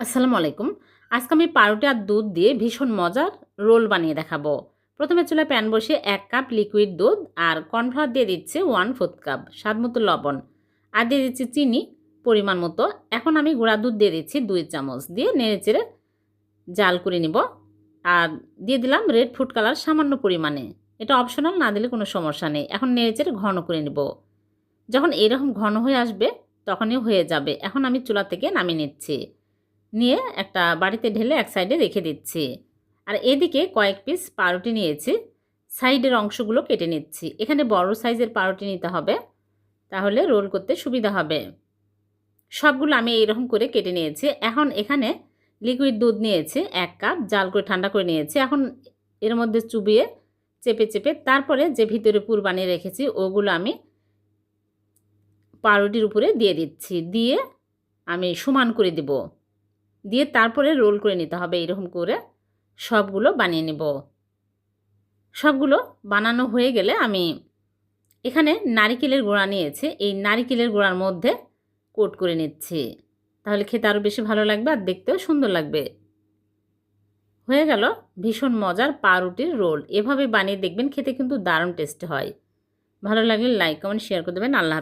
আসসালামু আলাইকুম। আজকে আমি পাউরুটি আর দুধ দিয়ে ভীষণ মজার রোল বানিয়ে দেখাবো। প্রথমে চুলায় প্যান বসিয়ে এক কাপ লিকুইড দুধ আর কর্নফ্লাওয়ার দিয়ে দিচ্ছে ওয়ান ফোর্থ কাপ স্বাদ মতো লবণ। আর দিয়ে দিচ্ছি চিনি পরিমাণ মতো। এখন আমি গুঁড়া দুধ দিয়ে দিচ্ছি দুই চামচ। দিয়ে নেড়ে চেড়ে জাল করে নিব। আর দিয়ে দিলাম রেড ফুড কালার সামান্য পরিমাণে। এটা অপশনাল না দিলে কোনো সমস্যা নেই। এখন নেড়ে চেড়ে ঘন করে নিব। যখন এরকম ঘন হয়ে আসবে, তখনই হয়ে যাবে। এখন আমি চুলা থেকে নামিয়ে নিচ্ছি। নিয়ে একটা বাড়িতে ঢেলে এক সাইডে রেখে দিচ্ছি। আর এদিকে কয়েক পিস পাউরুটি নিয়েছি। সাইডের অংশগুলো কেটে নিচ্ছি। এখানে বড় সাইজের পাউরুটি নিতে হবে। তাহলে রোল করতে সুবিধা হবে। সবগুলো আমি এইরকম করে কেটে নিয়েছি। এখন এখানে লিকুইড দুধ নিয়েছি, এক কাপ জাল করে ঠান্ডা করে নিয়েছি। এখন এর মধ্যে চুবিয়ে চেপে চেপে তারপরে যে ভিতরে পুর বানিয়ে রেখেছি, ওগুলো আমি পাউরুটির উপরে দিয়ে দিচ্ছি। দিয়ে আমি সমান করে দেব। দিয়ে তারপরে রোল করে নিতে হবে এরকম করে সবগুলো বানিয়ে নেব। সবগুলো বানানো হয়ে গেলে আমি এখানে নারিকেলের গোড়া নিয়েছি। এই নারিকেলের গোড়ার মধ্যে কোট করে নিচ্ছি। তাহলে খেতে আরও বেশি ভালো লাগবে আর দেখতেও সুন্দর লাগবে। হয়ে গেল ভীষণ মজার পাউরুটির রোল। এভাবে বানিয়ে দেখবেন খেতে কিন্তু দারুণ টেস্ট হয়। ভালো লাগলে লাইক, কমেন্ট শেয়ার করে দেবেন। আল্লাহ